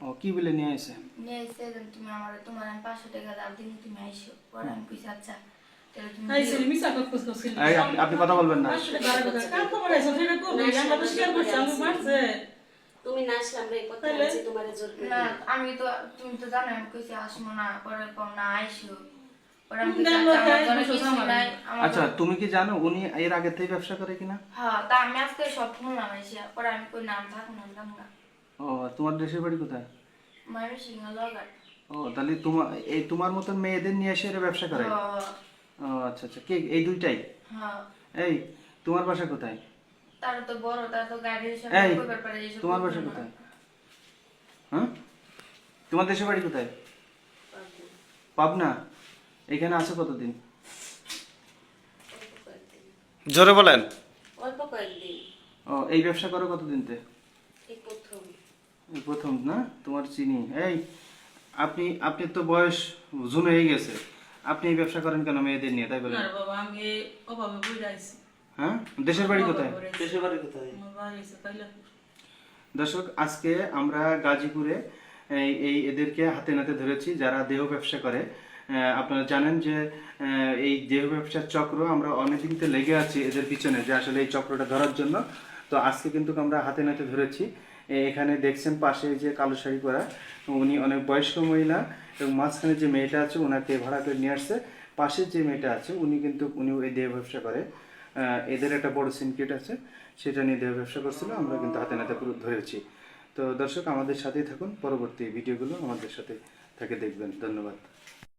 ও কি বলে নিয়ে আসে নিয়ে যেন তুমি আমার তোমার আমি পাঁচশো টাকা দাও দিন তুমি আইসো। পরে আমি কইছি আচ্ছা আপনি- কথা বলবেন না। আমি তুমি না আসলে আমরা কথা বলছি তোমার জোর না আমি তো তুমি তো জানো আমি কইছি আসব না পরে কম না আইসো। পরে তুমি আচ্ছা, আচ্ছা তুমি কি জানো উনি এর আগে থেকে ব্যবসা করে কিনা? হ্যাঁ তা আমি আজকে সব শুনলাম এসে পরে আমি কই নাম থাকুন আনলাম না। ও তোমার দেশের বাড়ি কোথায়? ও তাহলে তোমার এই তোমার মতন মেয়েদের নিয়ে এসে এরা ব্যবসা করে? ও আচ্ছা আচ্ছা। কে এই দুইটাই? হ্যাঁ এই তোমার বাসা কোথায়? তার তো বড় তার তো গাড়ির এই, সামনে কইবার পারে তোমার বাসা কোথায়? হ্যাঁ? তোমার দেশের বাড়ি কোথায়? পাবনা। এখানে আছো কতদিন? জোরে বলেন। অল্প কয়েকদিন। ও এই ব্যবসা করো কতদিন তে এই প্রথম না? তোমার চিনি। এই আপনি আপনি তো বয়স জুন হয়ে গেছে। আপনি এই ব্যবসা করেন কেন মেয়েদের নিয়ে? তাই বলেন না বাবা আমি অভাবে বইরা আইছি। হ্যাঁ? দেশের বাড়ি কোথায়? দেশের বাড়ি কোথায়? আমার বাড়ি হইছে দর্শক আজকে আমরা গাজীপুরে এই এই এদেরকে হাতে নাতে ধরেছি যারা দেহ ব্যবসা করে। আহ, আপনারা জানেন যে এই দেহ ব্যবসার চক্র আমরা অনেকদিন তো লেগে আছি এদের পিছনে যে আসলে এই চক্রটা ধরার জন্য। তো আজকে কিন্তু আমরা হাতে নাতে ধরেছি। এখানে দেখছেন পাশে যে কালো শাড়ি পরা, উনি অনেক বয়স্ক মহিলা এবং মাঝখানে যে মেয়েটা আছে ওনাকে ভাড়া করে নিয়ে আসছে। পাশের যে মেয়েটা আছে, উনি কিন্তু উনি এই দেহ ব্যবসা করে। এদের একটা বড় সিনকেট আছে, সেটা নিয়ে দেহ ব্যবসা করছিল, আমরা কিন্তু হাতে নাতে পুরো ধরেছি। তো দর্শক, আমাদের সাথেই থাকুন, পরবর্তী ভিডিওগুলো আমাদের সাথে থাকে দেখবেন। ধন্যবাদ।